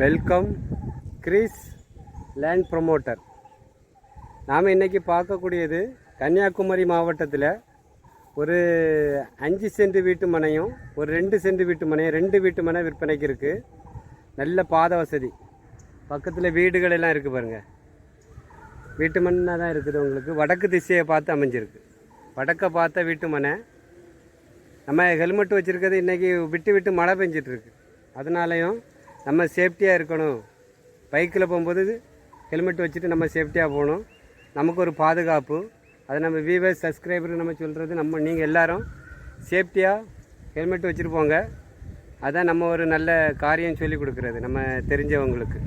Welcome Greece land promoter. நாம் இன்றைக்கி பார்க்கக்கூடியது கன்னியாகுமரி மாவட்டத்தில் ஒரு அஞ்சு சென்ட் வீட்டு மனையும் ஒரு ரெண்டு சென்ட் வீட்டு மனையும் ரெண்டு வீட்டு மனை விற்பனைக்கு இருக்குது நல்ல பாத வசதி. பக்கத்தில் வீடுகள் எல்லாம் இருக்குது பாருங்கள் வீட்டு மண்ணாக தான் இருக்குது உங்களுக்கு. வடக்கு திசையை பார்த்து அமைஞ்சிருக்கு. வடக்கை பார்த்த வீட்டு மனை நம்ம ஹெல்மெட் வச்சுருக்கிறது இன்றைக்கி விட்டு விட்டு மழை பெஞ்சிட்ருக்கு அதனாலையும் நம்ம சேஃப்டியாக இருக்கணும். பைக்கில் போகும்போது ஹெல்மெட் வச்சுட்டு நம்ம சேஃப்டியாக போகணும். நமக்கு ஒரு பாதுகாப்பு. அதை நம்ம வியூவர்ஸ் சப்ஸ்கிரைபருக்கு நம்ம சொல்கிறது நம்ம நீங்கள் எல்லோரும் சேஃப்டியாக ஹெல்மெட் வச்சுட்டு போங்க. அதான் நம்ம ஒரு நல்ல காரியம் சொல்லி கொடுக்குறது நம்ம தெரிஞ்சவங்களுக்கு.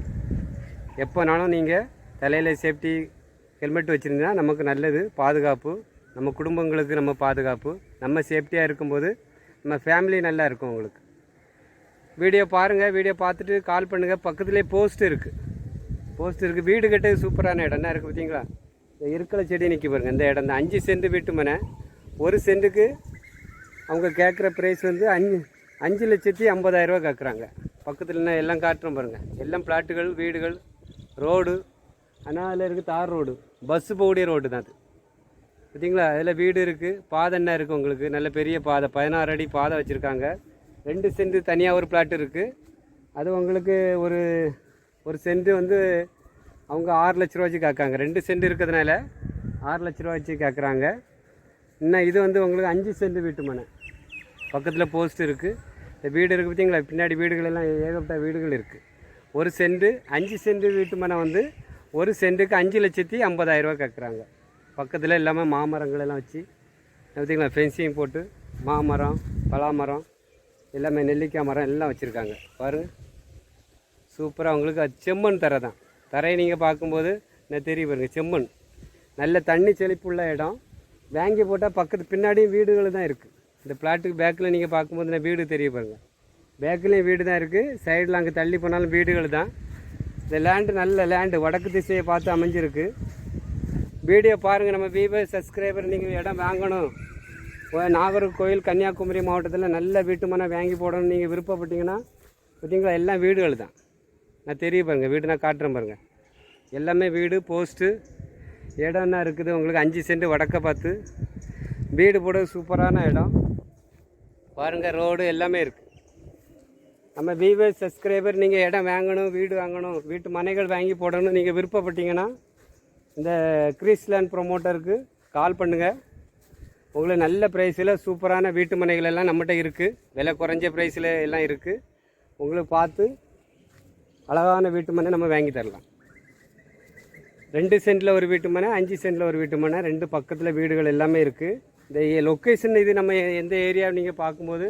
எப்போனாலும் நீங்கள் தலையில் சேஃப்டி ஹெல்மெட் வச்சுருந்தா நமக்கு நல்லது பாதுகாப்பு. நம்ம குடும்பங்களுக்கு நம்ம பாதுகாப்பு. நம்ம சேஃப்டியாக இருக்கும்போது நம்ம ஃபேமிலி நல்லா இருக்கும் உங்களுக்கு. வீடியோ பாருங்கள் வீடியோ பார்த்துட்டு கால் பண்ணுங்கள் பக்கத்துலேயே போஸ்ட் இருக்குது போஸ்ட் இருக்குது வீடு கட்டது சூப்பரான இடம். என்ன இருக்குது பார்த்தீங்களா? இந்த இருக்கலை செடி நிற்க பாருங்க. இந்த இடம் இந்த அஞ்சு சென்ட் வீட்டு மனை. ஒரு சென்ட்டுக்கு அவங்க கேட்குற ப்ரைஸ் வந்து அஞ்சு அஞ்சு லட்சத்தி ஐம்பதாயிரரூவா கேட்குறாங்க. பக்கத்தில் எல்லாம் காட்டுறோம் பாருங்கள் எல்லாம் பிளாட்டுகள் வீடுகள் ரோடு. ஆனால் அதில் இருக்குது தார் ரோடு. பஸ்ஸு போகக்கூடிய ரோடு தான் அது. பார்த்தீங்களா? அதில் வீடு இருக்குது பாதை என்ன இருக்குது உங்களுக்கு? நல்ல பெரிய பாதை. பதினாறு அடி பாதை வச்சுருக்காங்க. ரெண்டு சென்ட் தனியாக ஒரு பிளாட் இருக்குது அது உங்களுக்கு ஒரு ஒரு சென்ட் வந்து அவங்க ஆறு லட்ச ரூபா வச்சு கேட்காங்க. ரெண்டு சென்ட் இருக்கிறதுனால ஆறு லட்ச ரூபா வச்சு கேட்குறாங்க. இன்னும் இது வந்து உங்களுக்கு அஞ்சு சென்ட் வீட்டு மனை. பக்கத்தில் போஸ்ட் இருக்குது இந்த வீடு இருக்குது பார்த்தீங்களா பின்னாடி வீடுகள் எல்லாம் ஏகப்பட்ட வீடுகள் இருக்குது ஒரு சென்ட் அஞ்சு சென்ட் வீட்டு மனை வந்து ஒரு சென்ட்டுக்கு அஞ்சு லட்சத்தி ஐம்பதாயிரரூவா கேட்குறாங்க. பக்கத்தில் எல்லாமே மாமரங்கள் எல்லாம் வச்சு. பார்த்தீங்களா ஃபென்சிங் போட்டு மாமரம் பலாமரம் எல்லாமே நெல்லிக்காய் மரம் எல்லாம் வச்சுருக்காங்க. பாருங்கள் சூப்பராக உங்களுக்கு அது செம்மண் தரை தான். தரையை நீங்கள் பார்க்கும்போது நான் தெரிய பாருங்கள் செம்மண். நல்ல தண்ணி செழிப்புள்ள இடம். வாங்கி போட்டால் பக்கத்து பின்னாடியும் வீடுகள் தான் இருக்குது இந்த பிளாட்டுக்கு பேக்கில் நீங்கள் பார்க்கும்போது நான் வீடு தெரிய பாருங்கள் பேக்கிலையும் வீடு தான் இருக்குது சைடில் அங்கே தள்ளி போனாலும் வீடுகள் தான். இந்த லேண்டு நல்ல லேண்டு வடக்கு திசையை பார்த்து அமைஞ்சிருக்கு. வீடியோ பாருங்கள் நம்ம வீவர் சப்ஸ்கிரைபர் நீங்கள் இடம் வாங்கணும். நாகர்கோவில் கன்னியாகுமரி மாவட்டத்தில் நல்ல வீட்டு மனை வாங்கி போடணும்னு நீங்கள் விருப்பப்பட்டீங்கன்னா பார்த்தீங்களா? எல்லாம் வீடுகள் தான். நான் தெரிய பாருங்கள் வீடு நான் காட்டுறேன் பாருங்கள் எல்லாமே வீடு போஸ்ட்டு இடம் என்ன இருக்குது? உங்களுக்கு அஞ்சு சென்ட் வடக்க பார்த்து. வீடு போட சூப்பரான இடம். பாருங்கள் ரோடு எல்லாமே இருக்குது நம்ம விவே சப்ஸ்கிரைபர் நீங்கள் இடம் வாங்கணும் வீடு வாங்கணும் வீட்டு மனைகள் வாங்கி போடணும் நீங்கள் விருப்பப்பட்டீங்கன்னா இந்த கிரீஸ்லேண்ட் ப்ரொமோட்டருக்கு கால் பண்ணுங்கள் உங்களுக்கு நல்ல ப்ரைஸில் சூப்பரான வீட்டு மனைகள் எல்லாம் நம்மகிட்ட இருக்குது விலை குறைஞ்ச ப்ரைஸில் எல்லாம் இருக்குது உங்களுக்கு பார்த்து அழகான வீட்டு மனை நம்ம வாங்கி தரலாம். ரெண்டு சென்டில் ஒரு வீட்டு மனை அஞ்சு சென்ட்டில் ஒரு வீட்டு மனை ரெண்டு பக்கத்தில் வீடுகள் எல்லாமே இருக்குது இந்த லொக்கேஷன் இது நம்ம எந்த ஏரியா நீங்கள் பார்க்கும்போது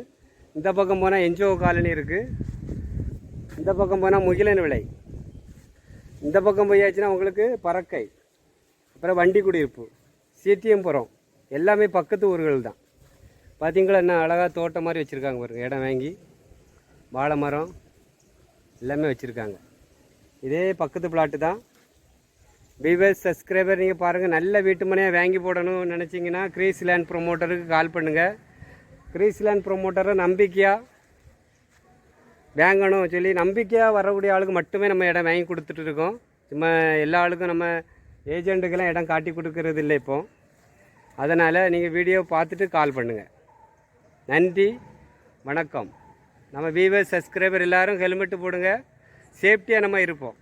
இந்த பக்கம் போனால் என்ஜிஓ காலனி இருக்குது இந்த பக்கம் போனால் முகிலன் விலை இந்த பக்கம் போயாச்சுன்னா உங்களுக்கு பறக்கை. அப்புறம் வண்டி குடியிருப்பு சிடிஎம்புரம் எல்லாமே பக்கத்து ஊர்கள் தான். பார்த்தீங்களா என்ன அழகாக தோட்டம் மாதிரி வச்சுருக்காங்க பாருங்கள் இடம் வாங்கி வாழை மரம் எல்லாமே வச்சுருக்காங்க. இதே பக்கத்து பிளாட்டு தான். விவர்ஸ் சப்ஸ்கிரைபர் நீங்கள் பாருங்கள் நல்ல வீட்டு மனையாக வாங்கி போடணும்னு நினச்சிங்கன்னா கிரீஸ் லேண்ட் ப்ரொமோட்டருக்கு கால் பண்ணுங்கள் கிரீஸ் லேண்ட் ப்ரொமோட்டரை நம்பிக்கையாக வாங்கணும் சொல்லி நம்பிக்கையாக வரக்கூடிய ஆளுக்கு மட்டுமே நம்ம இடம் வாங்கி கொடுத்துட்டு இருக்கோம். சும்மா எல்லா ஆளுக்கும் நம்ம ஏஜெண்ட்டுக்கெல்லாம் இடம் காட்டி கொடுக்கறது இல்லை இப்போது அதனால் நீங்கள் வீடியோ பார்த்துட்டு கால் பண்ணுங்கள் நன்றி வணக்கம். நம்ம வீவர் சப்ஸ்கிரைபர் எல்லோரும் ஹெல்மெட்டு போடுங்க. சேஃப்டியாக நம்ம இருப்போம்.